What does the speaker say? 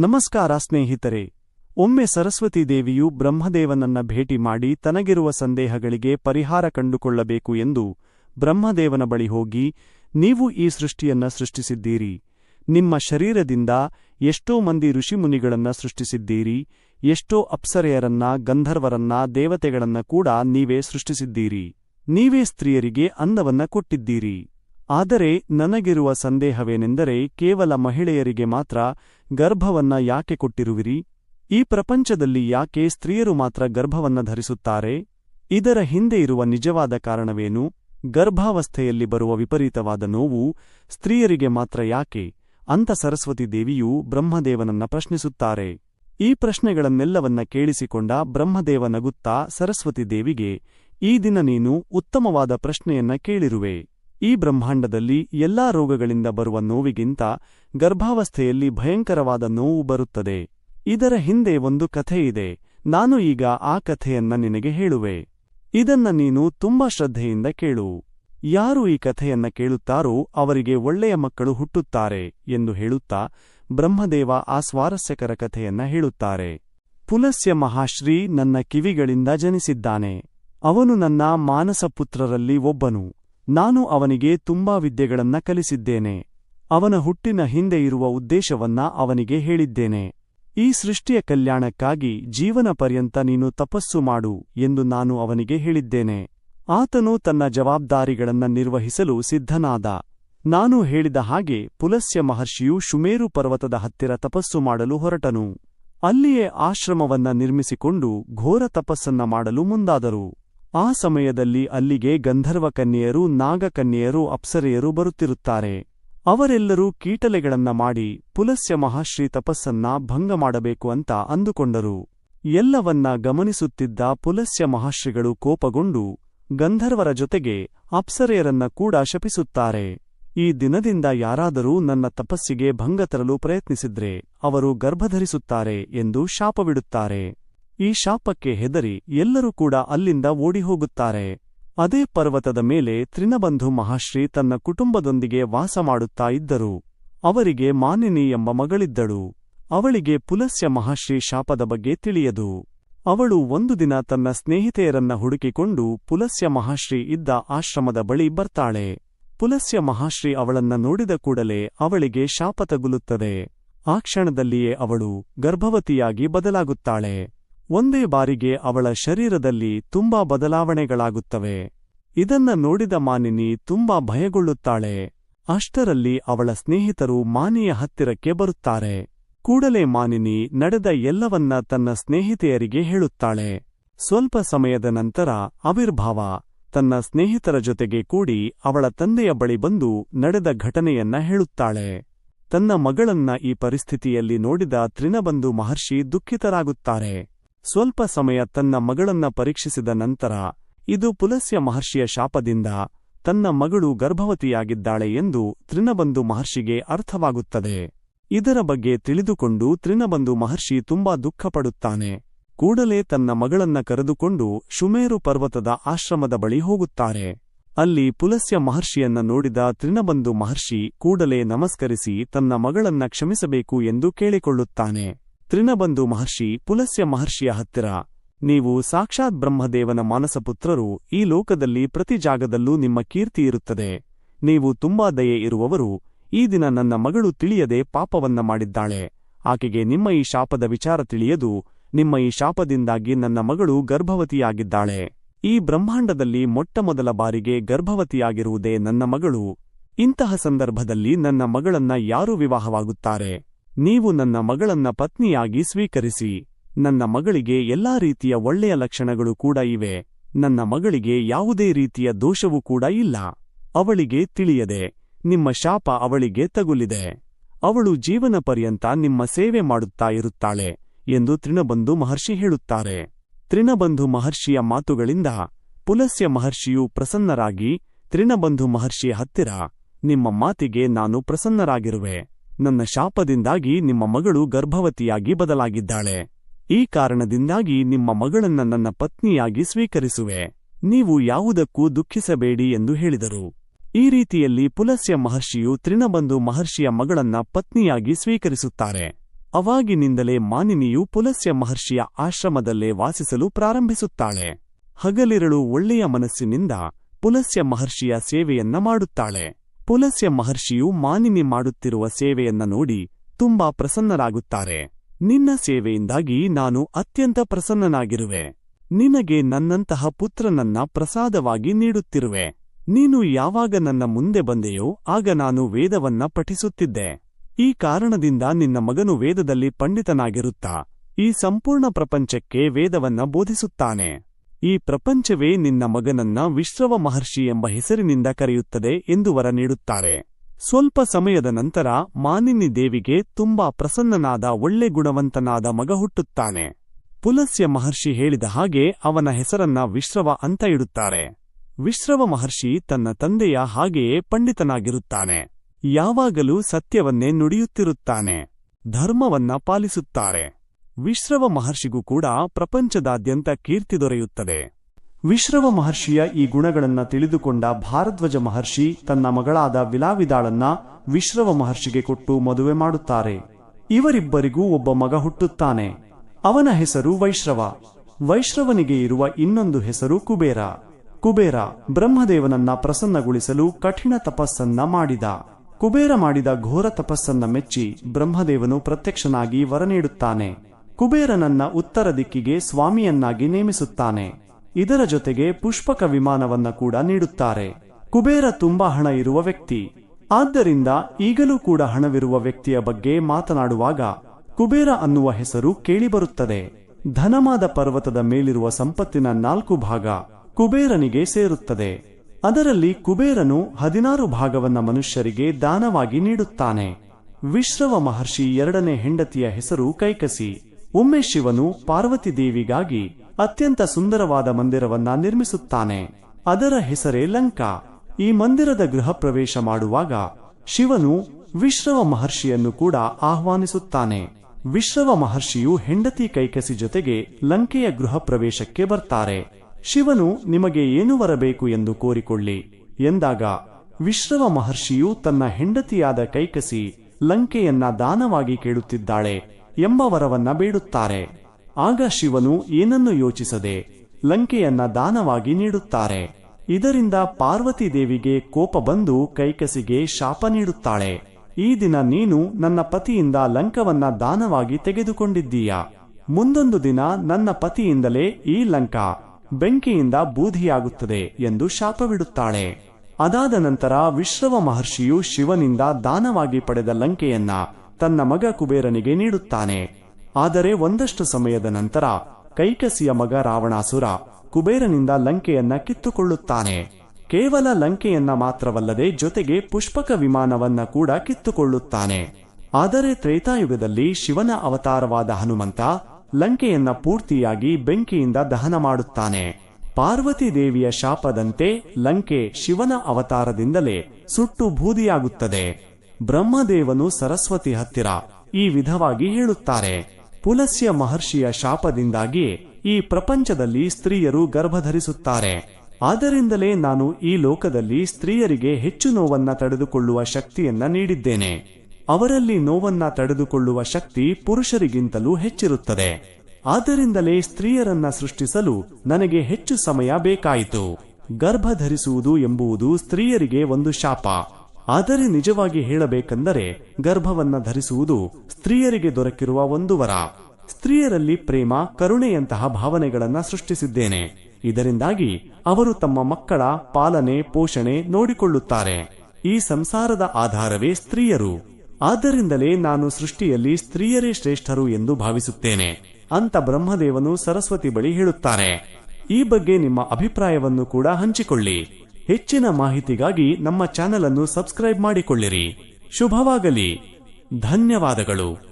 ನಮಸ್ಕಾರ ಸ್ನೇಹಿತರೆ, ಒಮ್ಮೆ ಸರಸ್ವತಿ ದೇವಿಯು ಬ್ರಹ್ಮದೇವನನ್ನ ಭೇಟಿ ಮಾಡಿ ತನಗಿರುವ ಸಂದೇಹಗಳಿಗೆ ಪರಿಹಾರ ಕಂಡುಕೊಳ್ಳಬೇಕು ಎಂದು ಬ್ರಹ್ಮದೇವನ ಬಳಿ ಹೋಗಿ, ನೀವು ಈ ಸೃಷ್ಟಿಯನ್ನ ಸೃಷ್ಟಿಸಿದ್ದೀರಿ. ನಿಮ್ಮ ಶರೀರದಿಂದ ಎಷ್ಟೋ ಮಂದಿ ಋಷಿಮುನಿಗಳನ್ನ ಸೃಷ್ಟಿಸಿದ್ದೀರಿ. ಎಷ್ಟೋ ಅಪ್ಸರೆಯರನ್ನ, ಗಂಧರ್ವರನ್ನ, ದೇವತೆಗಳನ್ನ ಕೂಡ ನೀವೇ ಸೃಷ್ಟಿಸಿದ್ದೀರಿ. ನೀವೇ ಸ್ತ್ರೀಯರಿಗೆ ಅನ್ನವನ್ನ ಕೊಟ್ಟಿದ್ದೀರಿ. ಆದರೆ ನನಗಿರುವ ಸಂದೇಹವೇನೆಂದರೆ ಕೇವಲ ಮಹಿಳೆಯರಿಗೆ ಮಾತ್ರ ಗರ್ಭವನ್ನ ಯಾಕೆ ಕೊಟ್ಟಿರುವಿರಿ? ಈ ಪ್ರಪಂಚದಲ್ಲಿ ಯಾಕೆ ಸ್ತ್ರೀಯರು ಮಾತ್ರ ಗರ್ಭವನ್ನ ಧರಿಸುತ್ತಾರೆ? ಇದರ ಹಿಂದೆ ಇರುವ ನಿಜವಾದ ಕಾರಣವೇನು? ಗರ್ಭಾವಸ್ಥೆಯಲ್ಲಿ ಬರುವ ವಿಪರೀತವಾದ ನೋವು ಸ್ತ್ರೀಯರಿಗೆ ಮಾತ್ರ ಯಾಕೆ? ಅಂತ ಸರಸ್ವತಿ ದೇವಿಯು ಬ್ರಹ್ಮದೇವನನ್ನ ಪ್ರಶ್ನಿಸುತ್ತಾರೆ. ಈ ಪ್ರಶ್ನೆಗಳನ್ನೆಲ್ಲವನ್ನ ಕೇಳಿಸಿಕೊಂಡ ಬ್ರಹ್ಮದೇವ ನಗುತ್ತಾ ಸರಸ್ವತಿ ದೇವಿಗೆ, ಈ ದಿನ ನೀನು ಉತ್ತಮವಾದ ಪ್ರಶ್ನೆಯನ್ನ ಕೇಳಿರುವೆ. ಈ ಬ್ರಹ್ಮಾಂಡದಲ್ಲಿ ಎಲ್ಲಾ ರೋಗಗಳಿಂದ ಬರುವ ನೋವಿಗಿಂತ ಗರ್ಭಾವಸ್ಥೆಯಲ್ಲಿ ಭಯಂಕರವಾದ ನೋವು ಬರುತ್ತದೆ. ಇದರ ಹಿಂದೆ ಒಂದು ಕಥೆಯಿದೆ ನಾನು ಈಗ ಆ ಕಥೆಯನ್ನ ನಿನಗೆ ಹೇಳುವೆ. ಇದನ್ನ ನೀನು ತುಂಬಾ ಶ್ರದ್ಧೆಯಿಂದ ಕೇಳು. ಯಾರು ಈ ಕಥೆಯನ್ನ ಕೇಳುತ್ತಾರೋ ಅವರಿಗೆ ಒಳ್ಳೆಯ ಮಕ್ಕಳು ಹುಟ್ಟುತ್ತಾರೆ ಎಂದು ಹೇಳುತ್ತಾ ಬ್ರಹ್ಮದೇವ ಆ ಸ್ವಾರಸ್ಯಕರ ಕಥೆಯನ್ನ ಹೇಳುತ್ತಾರೆ. ಪುಲಸ್ಯ ಮಹಾಶ್ರೀ ನನ್ನ ಕಿವಿಗಳಿಂದ ಜನಿಸಿದ್ದಾನೆ. ಅವನು ನನ್ನ ಮಾನಸಪುತ್ರರಲ್ಲಿ ಒಬ್ಬನು. ನಾನು ಅವನಿಗೆ ತುಂಬಾ ವಿದ್ಯೆಗಳನ್ನ ಕಲಿಸಿದ್ದೇನೆ. ಅವನ ಹುಟ್ಟಿನ ಹಿಂದೆ ಇರುವ ಉದ್ದೇಶವನ್ನ ಅವನಿಗೆ ಹೇಳಿದ್ದೇನೆ. ಈ ಸೃಷ್ಟಿಯ ಕಲ್ಯಾಣಕ್ಕಾಗಿ ಜೀವನ ಪರ್ಯಂತ ನೀನು ತಪಸ್ಸು ಮಾಡು ಎಂದು ನಾನು ಅವನಿಗೆ ಹೇಳಿದ್ದೇನೆ. ಆತನು ತನ್ನ ಜವಾಬ್ದಾರಿಗಳನ್ನ ನಿರ್ವಹಿಸಲು ಸಿದ್ಧನಾದ. ನಾನು ಹೇಳಿದ ಹಾಗೆ ಪುಲಸ್ಯ ಮಹರ್ಷಿಯು ಶುಮೇರು ಪರ್ವತದ ಹತ್ತಿರ ತಪಸ್ಸು ಮಾಡಲು ಹೊರಟನು. ಅಲ್ಲಿಯೇ ಆಶ್ರಮವನ್ನ ನಿರ್ಮಿಸಿಕೊಂಡು ಘೋರ ತಪಸ್ಸನ್ನ ಮಾಡಲು ಮುಂದಾದರು. ಆ ಸಮಯದಲ್ಲಿ ಅಲ್ಲಿಗೆ ಗಂಧರ್ವಕನ್ಯೆಯರು ನಾಗಕನ್ಯೆಯರು, ಅಪ್ಸರೆಯರು ಬರುತ್ತಿರುತ್ತಾರೆ. ಅವರೆಲ್ಲರೂ ಕೀಟಲೆಗಳನ್ನ ಮಾಡಿ ಪುಲಸ್ಯ ಮಹಾಶ್ರೀ ತಪಸ್ಸನ್ನ ಭಂಗ ಮಾಡಬೇಕು ಅಂತ ಅಂದುಕೊಂಡರು. ಎಲ್ಲವನ್ನ ಗಮನಿಸುತ್ತಿದ್ದ ಪುಲಸ್ಯ ಮಹಾಶ್ರೀಗಳು ಕೋಪಗೊಂಡು ಗಂಧರ್ವರ ಜೊತೆಗೆ ಅಪ್ಸರೆಯರನ್ನ ಕೂಡ ಶಪಿಸುತ್ತಾರೆ. ಈ ದಿನದಿಂದ ಯಾರಾದರೂ ನನ್ನ ತಪಸ್ಸಿಗೆ ಭಂಗ ತರಲು ಪ್ರಯತ್ನಿಸಿದ್ರೆ ಅವರು ಗರ್ಭಧರಿಸುತ್ತಾರೆ ಎಂದು ಶಾಪವಿಡುತ್ತಾರೆ. ಈ ಶಾಪಕ್ಕೆ ಹೆದರಿ ಎಲ್ಲರೂ ಕೂಡ ಅಲ್ಲಿಂದ ಓಡಿಹೋಗುತ್ತಾರೆ. ಅದೇ ಪರ್ವತದ ಮೇಲೆ ತ್ರಿನಬಂಧು ಮಹಾಶ್ರೀ ತನ್ನ ಕುಟುಂಬದೊಂದಿಗೆ ವಾಸ ಮಾಡುತ್ತಾ ಇದ್ದರು. ಅವರಿಗೆ ಮಾನಿನಿ ಎಂಬ ಮಗಳಿದ್ದಳು. ಅವಳಿಗೆ ಪುಲಸ್ಯ ಮಹಾಶ್ರೀ ಶಾಪದ ಬಗ್ಗೆ ತಿಳಿಯದು. ಅವಳು ಒಂದು ದಿನ ತನ್ನ ಸ್ನೇಹಿತೆಯರನ್ನ ಹುಡುಕಿಕೊಂಡು ಪುಲಸ್ಯ ಮಹಾಶ್ರೀ ಇದ್ದ ಆಶ್ರಮದ ಬಳಿ ಬರ್ತಾಳೆ. ಪುಲಸ್ಯ ಮಹಾಶ್ರೀ ಅವಳನ್ನ ನೋಡಿದ ಕೂಡಲೇ ಅವಳಿಗೆ ಶಾಪ ತಗುಲುತ್ತದೆ. ಆ ಕ್ಷಣದಲ್ಲಿಯೇ ಅವಳು ಗರ್ಭವತಿಯಾಗಿ ಬದಲಾಗುತ್ತಾಳೆ. ಒಂದೇ ಬಾರಿಗೆ ಅವಳ ಶರೀರದಲ್ಲಿ ತುಂಬಾ ಬದಲಾವಣೆಗಳಾಗುತ್ತವೆ. ಇದನ್ನ ನೋಡಿದ ಮಾನಿನಿ ತುಂಬಾ ಭಯಗೊಳ್ಳುತ್ತಾಳೆ. ಅಷ್ಟರಲ್ಲಿ ಅವಳ ಸ್ನೇಹಿತರು ಮಾನಿಯ ಹತ್ತಿರಕ್ಕೆ ಬರುತ್ತಾರೆ. ಕೂಡಲೇ ಮಾನಿನಿ ನಡೆದ ಎಲ್ಲವನ್ನ ತನ್ನ ಸ್ನೇಹಿತೆಯರಿಗೆ ಹೇಳುತ್ತಾಳೆ. ಸ್ವಲ್ಪ ಸಮಯದ ನಂತರ ಅವಿರ್ಭಾವ ತನ್ನ ಸ್ನೇಹಿತರ ಜೊತೆಗೆ ಕೂಡಿ ಅವಳ ತಂದೆಯ ಬಳಿ ಬಂದು ನಡೆದ ಘಟನೆಯನ್ನ ಹೇಳುತ್ತಾಳೆ. ತನ್ನ ಮಗಳನ್ನ ಈ ಪರಿಸ್ಥಿತಿಯಲ್ಲಿ ನೋಡಿದ ತ್ರಿನಬಂಧು ಮಹರ್ಷಿ ದುಃಖಿತರಾಗುತ್ತಾರೆ. ಸ್ವಲ್ಪ ಸಮಯ ತನ್ನ ಮಗಳನ್ನ ಪರೀಕ್ಷಿಸಿದ ನಂತರ, ಇದು ಪುಲಸ್ಯ ಮಹರ್ಷಿಯ ಶಾಪದಿಂದ ತನ್ನ ಮಗಳು ಗರ್ಭವತಿಯಾಗಿದ್ದಾಳೆ ಎಂದು ತ್ರಿನಬಂಧು ಮಹರ್ಷಿಗೆ ಅರ್ಥವಾಗುತ್ತದೆ. ಇದರ ಬಗ್ಗೆ ತಿಳಿದುಕೊಂಡು ತ್ರಿನಬಂಧು ಮಹರ್ಷಿ ತುಂಬಾ ದುಃಖಪಡುತ್ತಾನೆ. ಕೂಡಲೇ ತನ್ನ ಮಗಳನ್ನ ಕರೆದುಕೊಂಡು ಶುಮೇರು ಪರ್ವತದ ಆಶ್ರಮದ ಬಳಿ ಹೋಗುತ್ತಾರೆ. ಅಲ್ಲಿ ಪುಲಸ್ಯ ಮಹರ್ಷಿಯನ್ನ ನೋಡಿದ ತ್ರಿನಬಂಧು ಮಹರ್ಷಿ ಕೂಡಲೇ ನಮಸ್ಕರಿಸಿ ತನ್ನ ಮಗಳನ್ನ ಕ್ಷಮಿಸಬೇಕು ಎಂದು ಕೇಳಿಕೊಳ್ಳುತ್ತಾನೆ. ತ್ರಿನಬಂಧು ಮಹರ್ಷಿ ಪುಲಸ್ಯ ಮಹರ್ಷಿಯ ಹತ್ತಿರ. ನೀವು ಸಾಕ್ಷಾತ್ ಬ್ರಹ್ಮದೇವನ ಮಾನಸಪುತ್ರರು, ಈ ಲೋಕದಲ್ಲಿ ಪ್ರತಿ ಜಾಗದಲ್ಲೂ ನಿಮ್ಮ ಕೀರ್ತಿ ಇರುತ್ತದೆ. ನೀವು ತುಂಬಾ ದಯೆ ಇರುವವರು, ಈ ದಿನ ನನ್ನ ಮಗಳು ತಿಳಿಯದೆ ಪಾಪವನ್ನ ಮಾಡಿದ್ದಾಳೆ. ಆಕೆಗೆ ನಿಮ್ಮ ಈ ಶಾಪದ ವಿಚಾರ ತಿಳಿಯದು, ನಿಮ್ಮ ಈ ಶಾಪದಿಂದಾಗಿ ನನ್ನ ಮಗಳು ಗರ್ಭವತಿಯಾಗಿದ್ದಾಳೆ. ಈ ಬ್ರಹ್ಮಾಂಡದಲ್ಲಿ ಮೊಟ್ಟಮೊದಲ ಬಾರಿಗೆ ಗರ್ಭವತಿಯಾಗಿರುವುದೇ ನನ್ನ ಮಗಳು. ಇಂತಹ ಸಂದರ್ಭದಲ್ಲಿ ನನ್ನ ಮಗಳನ್ನ ಯಾರು ವಿವಾಹವಾಗುತ್ತಾರೆ? ನೀವು ನನ್ನ ಮಗಳನ್ನ ಪತ್ನಿಯಾಗಿ ಸ್ವೀಕರಿಸಿ. ನನ್ನ ಮಗಳಿಗೆ ಎಲ್ಲಾ ರೀತಿಯ ಒಳ್ಳೆಯ ಲಕ್ಷಣಗಳು ಕೂಡ ಇವೆ. ನನ್ನ ಮಗಳಿಗೆ ಯಾವುದೇ ರೀತಿಯ ದೋಷವೂ ಕೂಡ ಇಲ್ಲ. ಅವಳಿಗೆ ತಿಳಿಯದೆ. ನಿಮ್ಮ ಶಾಪ ಅವಳಿಗೆ ತಗುಲಿದೆ. ಅವಳು ಜೀವನ ಪರ್ಯಂತ ನಿಮ್ಮ ಸೇವೆ ಮಾಡುತ್ತಾ ಇರುತ್ತಾಳೆ ಎಂದು ತ್ರಿನಬಂಧು ಮಹರ್ಷಿ ಹೇಳುತ್ತಾರೆ. ತ್ರಿನಬಂಧು ಮಹರ್ಷಿಯ ಮಾತುಗಳಿಂದ ಪುಲಸ್ಯ ಮಹರ್ಷಿಯು ಪ್ರಸನ್ನರಾಗಿ ತ್ರಿನಬಂಧು ಮಹರ್ಷಿಯ ಹತ್ತಿರ, ನಿಮ್ಮ ಮಾತಿಗೆ ನಾನು ಪ್ರಸನ್ನರಾಗಿರುವೆ. ನನ್ನ ಶಾಪದಿಂದಾಗಿ ನಿಮ್ಮ ಮಗಳು ಗರ್ಭವತಿಯಾಗಿ ಬದಲಾಗಿದ್ದಾಳೆ. ಈ ಕಾರಣದಿಂದಾಗಿ ನಿಮ್ಮ ಮಗಳನ್ನ ನನ್ನ ಪತ್ನಿಯಾಗಿ ಸ್ವೀಕರಿಸುವೆ. ನೀವು ಯಾವುದಕ್ಕೂ ದುಃಖಿಸಬೇಡಿ ಎಂದು ಹೇಳಿದರು. ಈ ರೀತಿಯಲ್ಲಿ ಪುಲಸ್ಯ ಮಹರ್ಷಿಯು ತ್ರಿನಬಂಧು ಮಹರ್ಷಿಯ ಮಗಳನ್ನ ಪತ್ನಿಯಾಗಿ ಸ್ವೀಕರಿಸುತ್ತಾರೆ. ಅವಾಗಿನಿಂದಲೇ ಮಾನಿನಿಯು ಪುಲಸ್ಯ ಮಹರ್ಷಿಯ ಆಶ್ರಮದಲ್ಲೇ ವಾಸಿಸಲು ಪ್ರಾರಂಭಿಸುತ್ತಾಳೆ. ಹಗಲಿರಳು ಒಳ್ಳೆಯ ಮನಸ್ಸಿನಿಂದ ಪುಲಸ್ಯ ಮಹರ್ಷಿಯ ಸೇವೆಯನ್ನ ಮಾಡುತ್ತಾಳೆ. ಪುಲಸ್ಯ ಮಹರ್ಷಿಯು ಮಾನಿನಿ ಮಾಡುತ್ತಿರುವ ಸೇವೆಯನ್ನ ನೋಡಿ ತುಂಬಾ ಪ್ರಸನ್ನರಾಗುತ್ತಾರೆ. ನಿನ್ನ ಸೇವೆಯಿಂದಾಗಿ ನಾನು ಅತ್ಯಂತ ಪ್ರಸನ್ನನಾಗಿರುವೆ. ನಿನಗೆ ನನ್ನಂತಹ ಪುತ್ರನನ್ನ ಪ್ರಸಾದವಾಗಿ ನೀಡುತ್ತಿರುವೆ. ನೀನು ಯಾವಾಗ ನನ್ನ ಮುಂದೆ ಬಂದೆಯೋ ಆಗ ನಾನು ವೇದವನ್ನ ಪಠಿಸುತ್ತಿದ್ದೆ. ಈ ಕಾರಣದಿಂದ ನಿನ್ನ ಮಗನು ವೇದದಲ್ಲಿ ಪಂಡಿತನಾಗಿರುತ್ತಾ, ಈ ಸಂಪೂರ್ಣ ಪ್ರಪಂಚಕ್ಕೆ ವೇದವನ್ನ ಬೋಧಿಸುತ್ತಾನೆ. ಈ ಪ್ರಪಂಚವೇ ನಿನ್ನ ಮಗನನ್ನ ವಿಶ್ರವ ಮಹರ್ಷಿ ಎಂಬ ಹೆಸರಿನಿಂದ ಕರೆಯುತ್ತದೆ ಎಂದು ವರ ನೀಡುತ್ತಾರೆ. ಸ್ವಲ್ಪ ಸಮಯದ ನಂತರ ಮಾನಿನಿ ದೇವಿಗೆ ತುಂಬಾ ಪ್ರಸನ್ನನಾದ ಒಳ್ಳೆ ಗುಣವಂತನಾದ ಮಗ ಹುಟ್ಟುತ್ತಾನೆ. ಪುಲಸ್ಯ ಮಹರ್ಷಿ ಹೇಳಿದ ಹಾಗೆ ಅವನ ಹೆಸರನ್ನ ವಿಶ್ರವ ಅಂತ ಇಡುತ್ತಾರೆ. ವಿಶ್ರವ ಮಹರ್ಷಿ ತನ್ನ ತಂದೆಯ ಹಾಗೆಯೇ ಪಂಡಿತನಾಗಿರುತ್ತಾನೆ. ಯಾವಾಗಲೂ ಸತ್ಯವನ್ನೇ ನುಡಿಯುತ್ತಿರುತ್ತಾನೆ. ಧರ್ಮವನ್ನ ಪಾಲಿಸುತ್ತಾರೆ. ವಿಶ್ರವ ಮಹರ್ಷಿಗೂ ಕೂಡ ಪ್ರಪಂಚದಾದ್ಯಂತ ಕೀರ್ತಿ ದೊರೆಯುತ್ತದೆ. ವಿಶ್ರವ ಮಹರ್ಷಿಯ ಈ ಗುಣಗಳನ್ನು ತಿಳಿದುಕೊಂಡ ಭಾರದ್ವಜ ಮಹರ್ಷಿ ತನ್ನ ಮಗಳಾದ ವಿಲಾವಿದಾಳನ್ನ ವಿಶ್ರವ ಮಹರ್ಷಿಗೆ ಕೊಟ್ಟು ಮದುವೆ ಮಾಡುತ್ತಾರೆ. ಇವರಿಬ್ಬರಿಗೂ ಒಬ್ಬ ಮಗ ಹುಟ್ಟುತ್ತಾನೆ. ಅವನ ಹೆಸರು ವೈಶ್ರವ. ವೈಶ್ರವನಿಗೆ ಇರುವ ಇನ್ನೊಂದು ಹೆಸರು ಕುಬೇರ. ಕುಬೇರ ಬ್ರಹ್ಮದೇವನನ್ನ ಪ್ರಸನ್ನಗೊಳಿಸಲು ಕಠಿಣ ತಪಸ್ಸನ್ನ ಮಾಡಿದ. ಕುಬೇರ ಮಾಡಿದ ಘೋರ ತಪಸ್ಸನ್ನ ಮೆಚ್ಚಿ ಬ್ರಹ್ಮದೇವನು ಪ್ರತ್ಯಕ್ಷನಾಗಿ ವರ ನೀಡುತ್ತಾನೆ. ಕುಬೇರನನ್ನ ಉತ್ತರ ದಿಕ್ಕಿಗೆ ಸ್ವಾಮಿಯನ್ನಾಗಿ ನೇಮಿಸುತ್ತಾನೆ. ಇದರ ಜೊತೆಗೆ ಪುಷ್ಪಕ ವಿಮಾನವನ್ನ ಕೂಡ ನೀಡುತ್ತಾರೆ. ಕುಬೇರ ತುಂಬಾ ಹಣ ಇರುವ ವ್ಯಕ್ತಿ. ಆದ್ದರಿಂದ ಈಗಲೂ ಕೂಡ ಹಣವಿರುವ ವ್ಯಕ್ತಿಯ ಬಗ್ಗೆ ಮಾತನಾಡುವಾಗ ಕುಬೇರ ಅನ್ನುವ ಹೆಸರು ಕೇಳಿಬರುತ್ತದೆ. ಧನಮಾದ ಪರ್ವತದ ಮೇಲಿರುವ ಸಂಪತ್ತಿನ ನಾಲ್ಕು ಭಾಗ ಕುಬೇರನಿಗೆ ಸೇರುತ್ತದೆ. ಅದರಲ್ಲಿ ಕುಬೇರನು ಹದಿನಾರು ಭಾಗವನ್ನ ಮನುಷ್ಯರಿಗೆ ದಾನವಾಗಿ ನೀಡುತ್ತಾನೆ. ವಿಶ್ರವ ಮಹರ್ಷಿ ಎರಡನೇ ಹೆಂಡತಿಯ ಹೆಸರು ಕೈಕಸಿ. ಒಮ್ಮೆ ಶಿವನು ಪಾರ್ವತಿ ದೇವಿಗಾಗಿ ಅತ್ಯಂತ ಸುಂದರವಾದ ಮಂದಿರವನ್ನ ನಿರ್ಮಿಸುತ್ತಾನೆ. ಅದರ ಹೆಸರೇ ಲಂಕಾ. ಈ ಮಂದಿರದ ಗೃಹ ಪ್ರವೇಶ ಮಾಡುವಾಗ ಶಿವನು ವಿಶ್ರವ ಮಹರ್ಷಿಯನ್ನು ಕೂಡ ಆಹ್ವಾನಿಸುತ್ತಾನೆ. ವಿಶ್ರವ ಮಹರ್ಷಿಯು ಹೆಂಡತಿ ಕೈಕಸಿ ಜೊತೆಗೆ ಲಂಕೆಯ ಗೃಹ ಪ್ರವೇಶಕ್ಕೆ ಬರ್ತಾರೆ. ಶಿವನು ನಿಮಗೆ ಏನು ಬರಬೇಕು ಎಂದು ಕೋರಿಕೊಳ್ಳಿ. ಎಂದಾಗ ವಿಶ್ರವ ಮಹರ್ಷಿಯು ತನ್ನ ಹೆಂಡತಿಯಾದ ಕೈಕಸಿ ಲಂಕೆಯನ್ನ ದಾನವಾಗಿ ಕೇಳುತ್ತಿದ್ದಾಳೆ. ಎಂಬ ವರವನ್ನ ಬೇಡುತ್ತಾರೆ. ಆಗ ಶಿವನು ಏನನ್ನು ಯೋಚಿಸದೆ ಲಂಕೆಯನ್ನ ದಾನವಾಗಿ ನೀಡುತ್ತಾರೆ. ಇದರಿಂದ ಪಾರ್ವತಿ ದೇವಿಗೆ ಕೋಪ ಬಂದು ಕೈಕಸಿಗೆ ಶಾಪ ನೀಡುತ್ತಾಳೆ. ಈ ದಿನ ನೀನು ನನ್ನ ಪತಿಯಿಂದ ಲಂಕವನ್ನ ದಾನವಾಗಿ ತೆಗೆದುಕೊಂಡಿದ್ದೀಯ? ಮುಂದೊಂದು ದಿನ ನನ್ನ ಪತಿಯಿಂದಲೇ ಈ ಲಂಕಾ ಬೆಂಕಿಯಿಂದ ಬೂದಿಯಾಗುತ್ತದೆ ಎಂದು ಶಾಪವಿಡುತ್ತಾಳೆ. ಅದಾದ ನಂತರ ವಿಶ್ರವ ಮಹರ್ಷಿಯು ಶಿವನಿಂದ ದಾನವಾಗಿ ಪಡೆದ ಲಂಕೆಯನ್ನ ತನ್ನ ಮಗ ಕುಬೇರನಿಗೆ ನೀಡುತ್ತಾನೆ. ಆದರೆ ಒಂದಷ್ಟು ಸಮಯದ ನಂತರ ಕೈಕಸಿಯ ಮಗ ರಾವಣಾಸುರ ಕುಬೇರನಿಂದ ಲಂಕೆಯನ್ನ ಕಿತ್ತುಕೊಳ್ಳುತ್ತಾನೆ. ಕೇವಲ ಲಂಕೆಯನ್ನ ಮಾತ್ರವಲ್ಲದೆ ಜೊತೆಗೆ ಪುಷ್ಪಕ ವಿಮಾನವನ್ನ ಕೂಡ ಕಿತ್ತುಕೊಳ್ಳುತ್ತಾನೆ. ಆದರೆ ತ್ರೇತಾಯುಗದಲ್ಲಿ ಶಿವನ ಅವತಾರವಾದ ಹನುಮಂತ ಲಂಕೆಯನ್ನ ಪೂರ್ತಿಯಾಗಿ ಬೆಂಕಿಯಿಂದ ದಹನ ಮಾಡುತ್ತಾನೆ. ಪಾರ್ವತಿ ದೇವಿಯ ಶಾಪದಂತೆ ಲಂಕೆ ಶಿವನ ಅವತಾರದಿಂದಲೇ ಸುಟ್ಟು ಬೂದಿಯಾಗುತ್ತದೆ. ಬ್ರಹ್ಮದೇವನು ಸರಸ್ವತಿ ಹತ್ತಿರ ಈ ವಿಧವಾಗಿ ಹೇಳುತ್ತಾರೆ. ಪುಲಸ್ಯ ಮಹರ್ಷಿಯ ಶಾಪದಿಂದಾಗಿ ಈ ಪ್ರಪಂಚದಲ್ಲಿ ಸ್ತ್ರೀಯರು ಗರ್ಭಧರಿಸುತ್ತಾರೆ. ಆದ್ದರಿಂದಲೇ ನಾನು ಈ ಲೋಕದಲ್ಲಿ ಸ್ತ್ರೀಯರಿಗೆ ಹೆಚ್ಚು ನೋವನ್ನ ತಡೆದುಕೊಳ್ಳುವ ಶಕ್ತಿಯನ್ನ ನೀಡಿದ್ದೇನೆ. ಅವರಲ್ಲಿ ನೋವನ್ನ ತಡೆದುಕೊಳ್ಳುವ ಶಕ್ತಿ ಪುರುಷರಿಗಿಂತಲೂ ಹೆಚ್ಚಿರುತ್ತದೆ. ಆದ್ದರಿಂದಲೇ ಸ್ತ್ರೀಯರನ್ನ ಸೃಷ್ಟಿಸಲು ನನಗೆ ಹೆಚ್ಚು ಸಮಯ ಬೇಕಾಯಿತು. ಗರ್ಭಧರಿಸುವುದು ಎಂಬುದು ಸ್ತ್ರೀಯರಿಗೆ ಒಂದು ಶಾಪ. ಆದರೆ ನಿಜವಾಗಿ ಹೇಳಬೇಕೆಂದರೆ ಗರ್ಭವನ್ನ ಧರಿಸುವುದು ಸ್ತ್ರೀಯರಿಗೆ ದೊರಕಿರುವ ಒಂದು ವರ. ಸ್ತ್ರೀಯರಲ್ಲಿ ಪ್ರೇಮ, ಕರುಣೆಯಂತಹ ಭಾವನೆಗಳನ್ನ ಸೃಷ್ಟಿಸಿದ್ದೇನೆ. ಇದರಿಂದಾಗಿ ಅವರು ತಮ್ಮ ಮಕ್ಕಳ ಪಾಲನೆ, ಪೋಷಣೆ ನೋಡಿಕೊಳ್ಳುತ್ತಾರೆ. ಈ ಸಂಸಾರದ ಆಧಾರವೇ ಸ್ತ್ರೀಯರು. ಆದ್ದರಿಂದಲೇ ನಾನು ಸೃಷ್ಟಿಯಲ್ಲಿ ಸ್ತ್ರೀಯರೇ ಶ್ರೇಷ್ಠರು ಎಂದು ಭಾವಿಸುತ್ತೇನೆ, ಅಂತ ಬ್ರಹ್ಮದೇವನು ಸರಸ್ವತಿ ಬಳಿ ಹೇಳುತ್ತಾರೆ. ಈ ಬಗ್ಗೆ ನಿಮ್ಮ ಅಭಿಪ್ರಾಯವನ್ನು ಕೂಡ ಹಂಚಿಕೊಳ್ಳಿ. ಹೆಚ್ಚಿನ ಮಾಹಿತಿಗಾಗಿ ನಮ್ಮ ಚಾನೆಲ್ ಅನ್ನು ಸಬ್ಸ್ಕ್ರೈಬ್ ಮಾಡಿಕೊಳ್ಳಿರಿ. ಶುಭವಾಗಲಿ. ಧನ್ಯವಾದಗಳು.